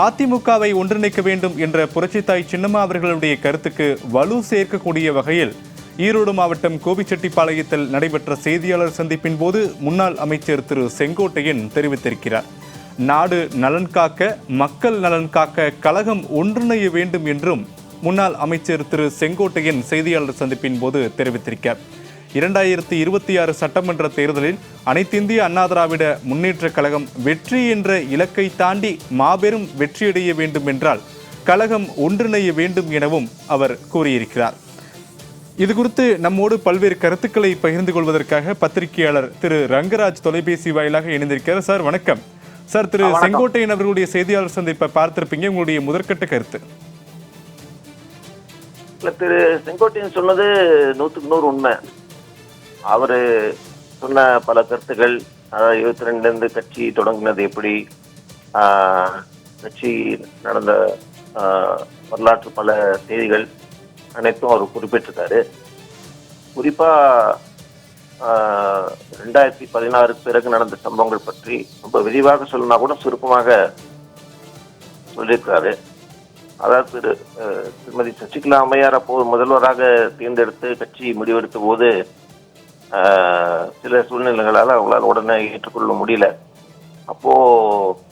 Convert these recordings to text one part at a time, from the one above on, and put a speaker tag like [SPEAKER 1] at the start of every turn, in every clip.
[SPEAKER 1] அதிமுகவை ஒன்றிணைக்க வேண்டும் என்ற புரட்சித்தாய் சின்னம்மா அவர்களுடைய கருத்துக்கு வலு சேர்க்கக்கூடிய வகையில் ஈரோடு மாவட்டம் கோபிச்செட்டிப்பாளையத்தில் நடைபெற்ற செய்தியாளர் சந்திப்பின் போது முன்னாள் அமைச்சர் திரு செங்கோட்டையன் தெரிவித்திருக்கிறார். நாடு நலன் காக்க மக்கள் நலன் காக்க கழகம் ஒன்றிணைய வேண்டும் என்றும் முன்னாள் அமைச்சர் திரு செங்கோட்டையன் செய்தியாளர் சந்திப்பின் போது தெரிவித்திருக்கிறார். இரண்டாயிரத்தி இருபத்தி ஆறு சட்டமன்ற தேர்தலில் அனைத்திந்திய அண்ணா திராவிட முன்னேற்றக் கழகம் வெற்றி என்ற இலக்கை தாண்டி மாபெரும் வெற்றியடைய வேண்டும் என்றால் கழகம் ஒன்றிணைய வேண்டும் எனவும் அவர் கூறியிருக்கிறார். இது குறித்து நம்மோடு பல்வேறு கருத்துக்களை பகிர்ந்து கொள்வதற்காக பத்திரிகையாளர் திரு ரங்கராஜ் தொலைபேசி வாயிலாக இணைந்திருக்கிறார். சார் வணக்கம். சார் திரு செங்கோட்டையன் அவர்களுடைய செய்தியாளர் சந்திப்பை பார்த்திருப்பீங்க. உங்களுடைய முதற்கட்ட கருத்து.
[SPEAKER 2] திரு செங்கோட்டையன் சொன்னது நூத்துக்கு நூறு உண்மை. அவர் சொன்ன பல கருத்துக்கள் அதாவது இருபத்தி ரெண்டுலேருந்து கட்சி தொடங்கினது எப்படி கட்சி நடந்த வரலாற்று பல செய்திகள் அனைத்தும் அவர் குறிப்பிட்டிருக்காரு. குறிப்பாக ரெண்டாயிரத்தி பதினாறு பிறகு நடந்த சம்பவங்கள் பற்றி ரொம்ப விரிவாக சொல்லணும்னா கூட சுருக்கமாக சொல்லியிருக்காரு அதாவது திரு திருமதி சசிகலா அம்மையார் அப்போது முதல்வராக தேர்ந்தெடுத்து கட்சி முடிவெடுத்த போது சில சூழ்நிலைகளால் அவங்களால உடனே ஏற்றுக்கொள்ள முடியல. அப்போது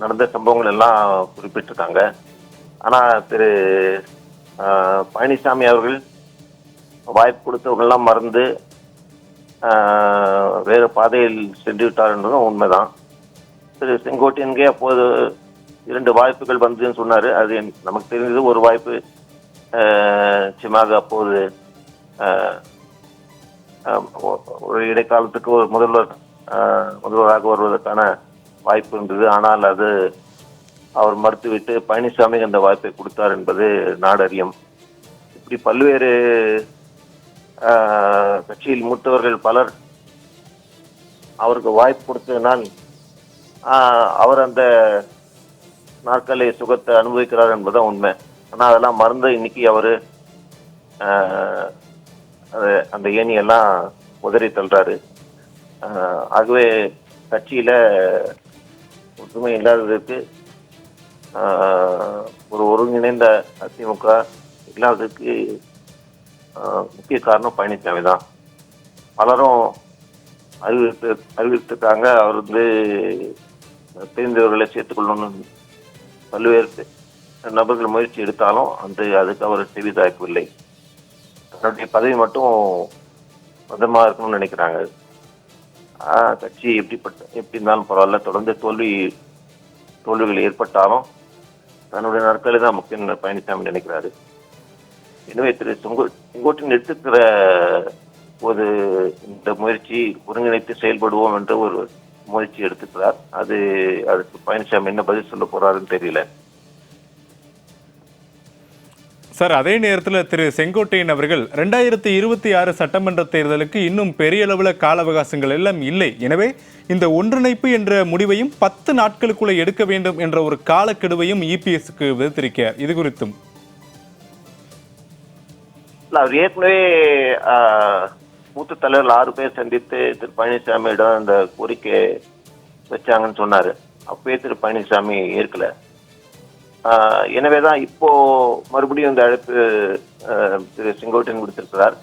[SPEAKER 2] நடந்த சம்பவங்கள் எல்லாம் குறிப்பிட்டிருக்காங்க. ஆனால் திரு பழனிசாமி அவர்கள் வாய்ப்பு கொடுத்தவங்கெல்லாம் மறந்து வேறு பாதையில் சென்று விட்டார் என்பதும் உண்மைதான். திரு செங்கோட்டையன்கே அப்போது இரண்டு வாய்ப்புகள் வந்ததுன்னு சொன்னார். அது நமக்கு தெரிஞ்சது ஒரு வாய்ப்பு நிச்சயமாக அப்போது ஒரு இடைக்காலத்துக்கு ஒரு முதல்வர் முதல்வராக வருவதற்கான வாய்ப்பு இருந்தது. ஆனால் அது அவர் மறுத்துவிட்டு பழனிசாமி அந்த வாய்ப்பை கொடுத்தார் என்பது நாடறியும். இப்படி பல்வேறு கட்சியில் மூத்தவர்கள் பலர் அவருக்கு வாய்ப்பு கொடுத்ததனால் அவர் அந்த நாற்காலி சுகத்தை அனுபவிக்கிறார் என்பதுதான் உண்மை. ஆனால் அதெல்லாம் மறந்து இன்னைக்கு அவர் அது- அந்த ஏணியெல்லாம் உதறி தள்ளுறாரு. ஆகவே கட்சியில் ஒற்றுமை இல்லாததற்கு ஒரு ஒருங்கிணைந்த அதிமுக இல்லாததுக்கு முக்கிய காரணம் பழனிசாமி தான். பலரும் அறிவித்து அறிவித்திருக்காங்க. அவர் வந்து தெரிந்தவர்களை சேர்த்துக்கொள்ளணும்னு பல்வேறு நபர்கள் முயற்சி எடுத்தாலும் அந்த அதுக்கு அவர் செவிதாய்க்கவில்லை. தன்னுடைய பதவி மட்டும் பதமா இருக்கணும்னு நினைக்கிறாங்க. ஆஹ் கட்சி எப்படிப்பட்ட எப்படி இருந்தாலும் பரவாயில்ல. தொடர்ந்து தோல்வி தோல்விகள் ஏற்பட்டாலும் தன்னுடைய நாட்களே தான் முக்கியம் பழனிசாமி நினைக்கிறாரு. எனவே திரு செங்கோ செங்கோட்டையன் எடுத்துக்கிற ஒரு இந்த முயற்சி ஒருங்கிணைத்து செயல்படுவோம் என்ற ஒரு முயற்சி எடுத்துக்கிறார் அது அதுக்கு பழனிசாமி என்ன பதில் சொல்ல போறாருன்னு தெரியல.
[SPEAKER 1] சார் அதே நேரத்தில் திரு செங்கோட்டையன் அவர்கள் ரெண்டாயிரத்தி இருபத்தி ஆறு சட்டமன்ற தேர்தலுக்கு இன்னும் பெரிய அளவில் கால அவகாசங்கள் எல்லாம் இல்லை. எனவே இந்த ஒன்றிணைப்பு என்ற முடிவையும் பத்து நாட்களுக்குள்ளே எடுக்க வேண்டும் என்ற ஒரு காலக்கெடுவையும் இபிஎஸ்க்கு விதித்திருக்கிறார். இது குறித்தும்.
[SPEAKER 2] அவர் ஏற்கனவே மூத்த தலைவர்கள் ஆறு பேர் சந்தித்து திரு பழனிசாமியிடம் அந்த கோரிக்கை வச்சாங்கன்னு சொன்னாரு. அப்பவே திரு பழனிசாமி ஏற்கலை. எனவே எனவேதான் இப்போ மறுபடியும் இந்த அழைப்பு திரு செங்கோட்டையன் கொடுத்திருக்கிறார்.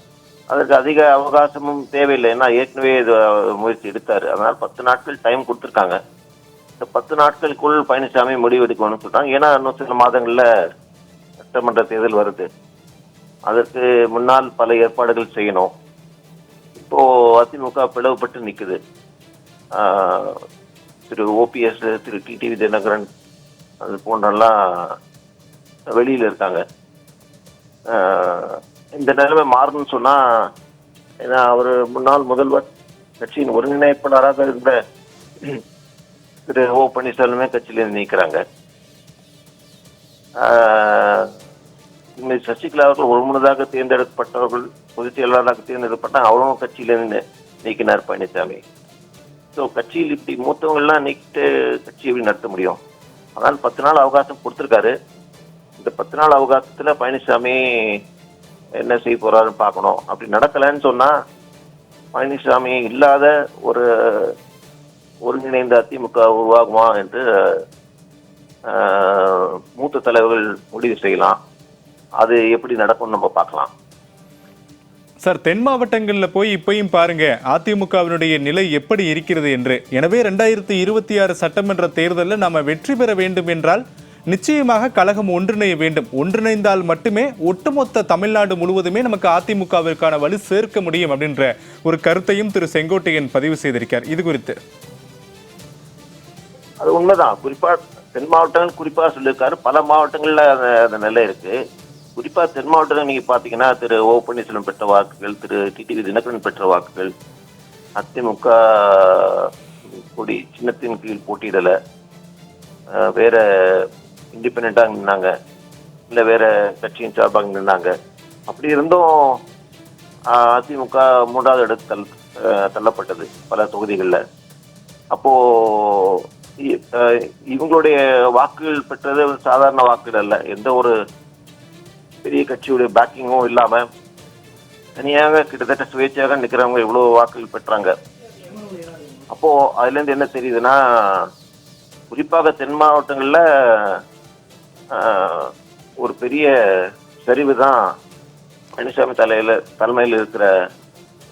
[SPEAKER 2] அதற்கு அதிக அவகாசமும் தேவையில்லை. ஏன்னா ஏற்கனவே இது முயற்சி எடுத்தார். அதனால் பத்து நாட்கள் டைம் கொடுத்துருக்காங்க. இந்த பத்து நாட்களுக்குள் பழனிசாமி முடிவு எடுக்கணும்னு ஏன்னா இன்னும் சில மாதங்களில் சட்டமன்ற தேர்தல் வருது. அதற்கு முன்னால் பல ஏற்பாடுகள் செய்யணும். இப்போ அதிமுக பிளவுபட்டு நிற்குது திரு ஓபிஎஸ் திரு டிடிவி தினகரன் அது போன்றெல்லாம் வெளியில் இருக்காங்க. இந்த நிலைமை மாறணும்னு சொன்னால் ஏன்னா அவர் முன்னாள் முதல்வர் கட்சியின் ஒருங்கிணைப்பாளராக இருந்த திரு ஓ பன்னீர்செல்வமே கட்சியிலிருந்து நீக்கிறாங்க. சசிகலா அவர்கள் ஒருமுனதாக தேர்ந்தெடுக்கப்பட்டவர்கள் பொதுச் செயலாளராக தேர்ந்தெடுக்கப்பட்டாங்க அவரும் கட்சியிலிருந்து நீக்கினார் பழனிசாமி. ஸோ கட்சியில் இப்படி மூத்தவங்கள்லாம் நீக்கிட்டு கட்சி எப்படி நடத்த முடியும்? அதனால் பத்து நாள் அவகாசம் கொடுத்துருக்காரு. இந்த பத்து நாள் அவகாசத்தில் பழனிசாமி என்ன செய்ய போறாருன்னு பார்க்கணும். அப்படி நடக்கலைன்னு சொன்னால் பழனிசாமி இல்லாத ஒரு ஒருங்கிணைந்த அதிமுக உருவாகுமா என்று மூத்த தலைவர்கள் முடிவு செய்யலாம். அது எப்படி நடக்கும்னு நம்ம பார்க்கலாம்.
[SPEAKER 1] சார் தென் மாவட்டங்களில் போய் இப்பயும் பாருங்க அதிமுகவினுடைய நிலை எப்படி இருக்கிறது என்று. எனவே ரெண்டாயிரத்தி இருபத்தி ஆறு சட்டமன்ற தேர்தலில் நாம் வெற்றி பெற வேண்டும் என்றால் நிச்சயமாக கழகம் ஒன்றிணைய வேண்டும். ஒன்றிணைந்தால் மட்டுமே ஒட்டுமொத்த தமிழ்நாடு முழுவதுமே நமக்கு அதிமுகவிற்கான வலு சேர்க்க முடியும் அப்படின்ற ஒரு கருத்தையும் திரு செங்கோட்டையன் பதிவு செய்திருக்கார். இது குறித்து.
[SPEAKER 2] அது உண்மைதான். குறிப்பா தென் மாவட்டங்கள் குறிப்பா சொல்லியிருக்காரு. பல மாவட்டங்கள்ல அந்த நிலை இருக்கு. குறிப்பாக தென் மாவட்டத்தில் நீங்கள் பார்த்தீங்கன்னா திரு ஓ பன்னீர்செல்வம் பெற்ற வாக்குகள் திரு டிடிவி தினகரன் பெற்ற வாக்குகள் அதிமுக கொடி சின்னத்தின் கீழ் போட்டியிடலை. வேற இண்டிபெண்ட்டாக நின்னாங்க. இல்லை வேற கட்சியின் சார்பாக நின்னாங்க. அப்படி இருந்தும் அதிமுக மூன்றாவது இடத்து தள் தள்ளப்பட்டது பல தொகுதிகளில். அப்போ இ- இவங்களுடைய வாக்குகள் பெற்றது ஒரு சாதாரண வாக்குகள் அல்ல. எந்த ஒரு பெரிய கட்சியுடைய பேக்கிங்கும் இல்லாம தனியாக கிட்டத்தட்ட சுயேட்சையாக நிக்கிறவங்க எவ்வளோ வாக்குகள் பெற்றாங்க? அப்போ அதுல இருந்து என்ன தெரியுதுன்னா குறிப்பாக தென் மாவட்டங்கள்ல ஒரு பெரிய சரிவு தான் பழனிசாமி தலையில தலைமையில் இருக்கிற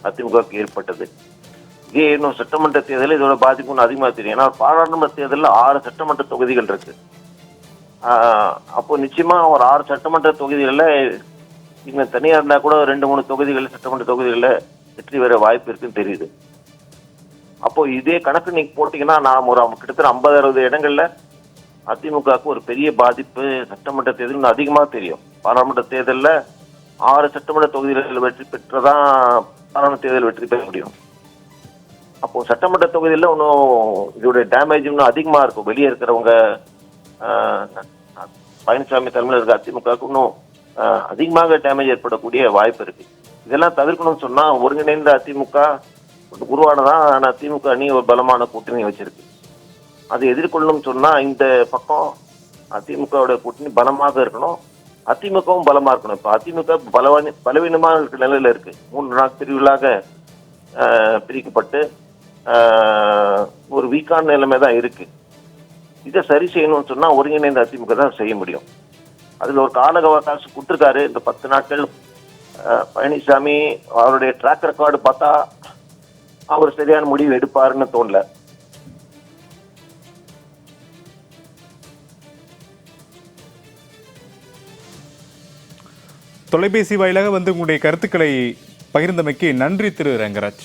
[SPEAKER 2] அதிமுகவுக்கு ஏற்பட்டது. இதே இன்னும் சட்டமன்ற தேர்தலில் இதோட பாதிப்பு அதிகமாக தெரியும். ஏன்னா பாராளுமன்ற தேர்தலில் ஆறு சட்டமன்ற தொகுதிகள் இருக்கு. அப்போ நிச்சயமா ஒரு ஆறு சட்டமன்ற தொகுதிகளில் இங்க தனியா இருந்தா கூட ரெண்டு மூணு தொகுதிகள் சட்டமன்ற தொகுதிகளில் வெற்றி பெற வாய்ப்பு இருக்குன்னு தெரியுது. அப்போ இதே கணக்கு நீங்க போட்டீங்கன்னா நான் ஒரு கிட்டத்தட்ட ஐம்பது அறுபது இடங்கள்ல அதிமுகவுக்கு ஒரு பெரிய பாதிப்பு சட்டமன்ற தேர்தல் அதிகமாக தெரியும். பாராளுமன்ற தேர்தலில் ஆறு சட்டமன்ற தொகுதிகளில் வெற்றி பெற்றதான் பாராளுமன்ற தேர்தல் வெற்றி பெற முடியும். அப்போ சட்டமன்ற தொகுதியில் இன்னும் இதோட டேமேஜ் இன்னும் அதிகமாக இருக்கும். வெளியே இருக்கிறவங்க பழனிசாமி தலைமையில் இருக்க அதிமுகவுக்கு இன்னும் அதிகமாக டேமேஜ் ஏற்படக்கூடிய வாய்ப்பு இருக்கு இதெல்லாம் தவிர்க்கணும்னு சொன்னா ஒருங்கிணைந்த அதிமுக உருவானதான் ஆனால் திமுக அணி ஒரு பலமான கூட்டணி வச்சிருக்கு அதை எதிர்கொள்ளணும்னு சொன்னா இந்த பக்கம் அதிமுகவோட கூட்டணி பலமாக இருக்கணும் அதிமுகவும் பலமா இருக்கணும் இப்ப அதிமுக பலவான பலவீனமாக இருக்கிற நிலையில இருக்கு மூன்று நாள் பிரிவுகளாக பிரிக்கப்பட்டு ஒரு வீக்கான நிலைமை தான் இருக்கு இதை சரி செய்யணும்னு சொன்னால் ஒருங்கிணைந்த அதிமுக தான் செய்ய முடியும். அதில் ஒரு கால அவகாசம் கொடுத்துருக்காரு இந்த பத்து நாட்கள் பழனிசாமி அவருடைய ட்ராக் ரெக்கார்டு பார்த்தா அவர் சரியான முடிவு எடுப்பாருன்னு தோணல.
[SPEAKER 1] தொலைபேசி வாயிலாக வந்து உங்களுடைய கருத்துக்களை பகிர்ந்தமைக்கு நன்றி திரு ரங்கராஜ்.